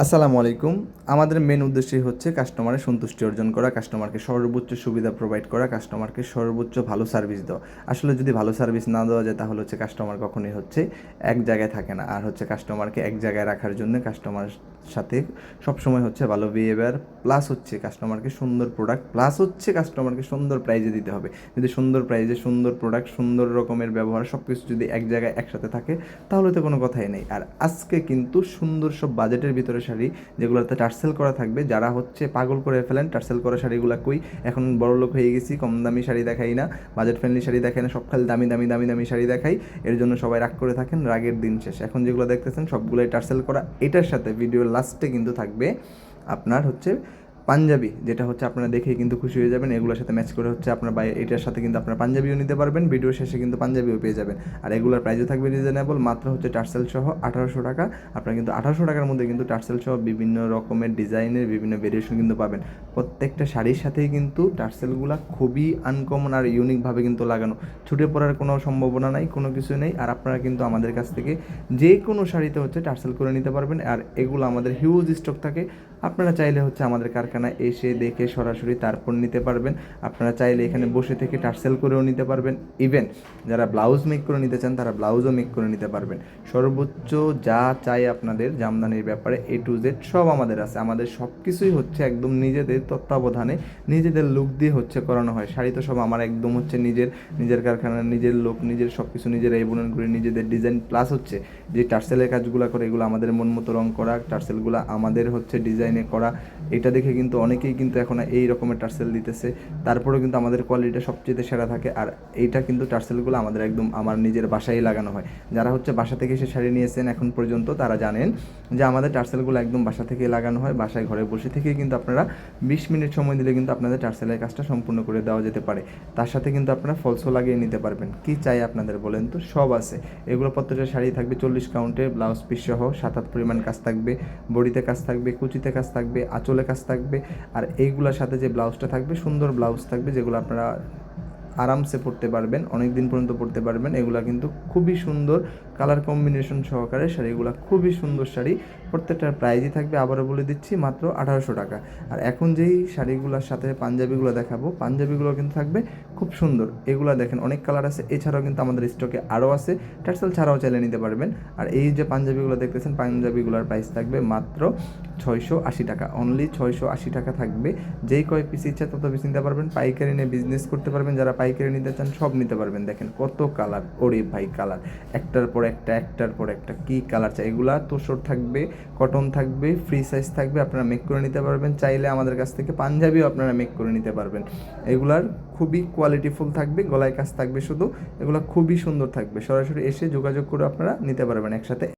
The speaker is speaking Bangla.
আসসালামু আলাইকুম। আমাদের মেন উদ্দেশ্যই হচ্ছে কাস্টমারের সন্তুষ্টি অর্জন করা কাস্টমারকে সর্বোচ্চ সুবিধা প্রোভাইড করা কাস্টমারকে সর্বোচ্চ ভালো সার্ভিস দেওয়া। আসলে যদি ভালো সার্ভিস না দেওয়া যায়, তাহলে হচ্ছে কাস্টমার কখনোই হচ্ছে এক জায়গায় থাকে না। আর হচ্ছে কাস্টমারকে এক জায়গায় রাখার জন্য কাস্টমার সাথে সবসময় হচ্ছে ভালো বিহেভিয়ার প্লাস হচ্ছে কাস্টমারকে সুন্দর প্রোডাক্ট প্লাস হচ্ছে কাস্টমারকে সুন্দর প্রাইজে দিতে হবে। যদি সুন্দর প্রাইজে সুন্দর প্রোডাক্ট সুন্দর রকমের ব্যবহার সব কিছু যদি এক জায়গায় একসাথে থাকে, তাহলে তো কোনো কথাই নেই। আর আজকে কিন্তু সুন্দর সব বাজেটের ভিতরে শাড়ি যেগুলোতে টার্সেল করা থাকবে, যারা হচ্ছে পাগল করে ফেলেন, টার্সেল করা শাড়িগুলো কই? এখন বড় লোক হয়ে গেছি, কম দামি শাড়ি দেখাই না বাজেট ফ্রেন্ডলি শাড়ি দেখাই না, সব খালি দামি দামি দামি দামি শাড়ি দেখাই, এর জন্য সবাই রাগ করে থাকেন, রাগের দিন শেষ। এখন যেগুলো দেখতেছেন, সবগুলোই টার্সেল করা। এটার সাথে ভিডিওর লাস্টে কিন্তু থাকবে আপনার হচ্ছে পাঞ্জাবি, যেটা হচ্ছে আপনারা দেখেই কিন্তু খুশি হয়ে যাবেন। এগুলোর সাথে ম্যাচ করে হচ্ছে আপনার বাই এটার সাথে কিন্তু আপনার পাঞ্জাবিও নিতে পারবেন। ভিডিওর শেষে কিন্তু পাঞ্জাবিও পেয়ে যাবেন। আর এগুলোর প্রাইসও থাকবে রিজনেবল মাত্র হচ্ছে টার্সেল সহ আঠারোশো টাকা। আপনারা কিন্তু আঠারোশো টাকার মধ্যে কিন্তু টার্সেল সহ বিভিন্ন রকমের ডিজাইনের, বিভিন্ন ভেরিয়েশন কিন্তু পাবেন। প্রত্যেকটা শাড়ির সাথেই কিন্তু টার্সেলগুলো খুবই আনকমন আর ইউনিকভাবে কিন্তু লাগানো। ছুটে পড়ার কোনো সম্ভাবনা নাই, কোনো কিছু নেই। আর আপনারা কিন্তু আমাদের কাছ থেকে যে কোনো শাড়িতে হচ্ছে টার্সেল করে নিতে পারবেন। আর এগুলো আমাদের হিউজ স্টক থাকে। আপনারা চাইলে হচ্ছে আমাদের কারখানায় এসে দেখে সরাসরি তারপর নিতে পারবেন। আপনারা চাইলে এখানে বসে থেকে টার্সেল করেও নিতে পারবেন। ইভেন যারা ব্লাউজ মেক করে নিতে চান, তারা ব্লাউজও মেক করে নিতে পারবেন। সর্বোচ্চ যা চাই আপনাদের জামদানির ব্যাপারে এ টু জেড সব আমাদের আছে। আমাদের সব কিছুই হচ্ছে একদম নিজেদের তত্ত্বাবধানে, নিজেদের লুক দিয়ে হচ্ছে করানো হয়। শাড়ি তো সব আমার একদম হচ্ছে নিজের নিজের কারখানার নিজের লোক নিজের সব কিছু নিজের এই বুনন করে নিজেদের ডিজাইন প্লাস হচ্ছে যে টার্সেলের কাজগুলো করে, এগুলো আমাদের মন মতো রং করা টার্সেলগুলো আমাদের হচ্ছে ডিজাইনে করা। এটা দেখে কিন্তু অনেকেই কিন্তু এখন এই রকমের টার্সেল দিতেছে। তারপরেও কিন্তু আমাদের কোয়ালিটিটা সবচেয়ে সেরা থাকে। আর এইটা কিন্তু টার্সেলগুলো আমাদের একদম আমার নিজের বাসায় লাগানো হয়। যারা হচ্ছে বাসা থেকে এসে শাড়ি নিয়েছেন এখন পর্যন্ত তারা জানেন যে আমাদের টার্সেলগুলো একদম বাসা থেকে লাগানো হয়, বাসায় ঘরে বসে থেকে কিন্তু আপনারা বিশ মিনিট সময় দিলে কিন্তু আপনাদের টার্সেলের কাজটা সম্পূর্ণ করে দেওয়া যেতে পারে। তার সাথে কিন্তু আপনারা ফলসও লাগিয়ে নিতে পারবেন। কি চাই আপনাদের বলেন তো? সব আছে। এগুলো প্রত্যেকটা শাড়ি থাকবে চল্লিশ কাউন্টে ব্লাউজ পিস সহ সাত আট পরিমাণ কাজ থাকবে, বডিতে কাজ থাকবে, কুচিতে কাজ থাকবে, আঁচলে কাজ থাকবে আর এইগুলোর সাথে যে ব্লাউজটা থাকবে সুন্দর ব্লাউজ থাকবে যেগুলো আপনারা আরামসে পরতে পারবেন অনেক দিন পর্যন্ত পরতে পারবেন। এগুলা কিন্তু খুবই সুন্দর কালার কম্বিনেশন সহকারে শাড়িগুলো খুবই সুন্দর শাড়ি। প্রত্যেকটার প্রাইজই থাকবে, আবারও বলে দিচ্ছি, মাত্র আঠারোশো টাকা। আর এখন যেই শাড়িগুলোর সাথে পাঞ্জাবিগুলো দেখাবো, পাঞ্জাবিগুলো কিন্তু থাকবে খুব সুন্দর। এগুলো দেখেন, অনেক কালার আছে, এছাড়াও কিন্তু আমাদের স্টকে আরও আছে। টার্সেল ছাড়াও চাইলে নিতে পারবেন। আর এই যে পাঞ্জাবিগুলো দেখতেছেন, পাঞ্জাবিগুলোর প্রাইস থাকবে মাত্র ছয়শো আশি টাকা। অনলি ছয়শো আশি টাকা থাকবে। যেই কয় পিস ইচ্ছা তত পিস নিতে পারবেন। পাইকারি নিয়ে বিজনেস করতে পারবেন। যারা পাইকারি নিতে চান, সব নিতে পারবেন। দেখেন কত কালার ওরে ভাই কালার। একটার পর একটা, একটার পর একটা, কি কালার চাই? এগুলা তোষর থাকবে, কটন থাকবে ফ্রি সাইজ থাকবে, আপনারা মেক করে নিতে পারবেন। চাইলে আমাদের কাছ থেকে পাঞ্জাবিও আপনারা মেক করে নিতে পারবেন। এগুলার খুবই কোয়ালিটিফুল থাকবে, গলায় কাজ থাকবে শুধু। এগুলো খুবই সুন্দর থাকবে। সরাসরি এসে যোগাযোগ করে আপনারা নিতে পারবেন একসাথে।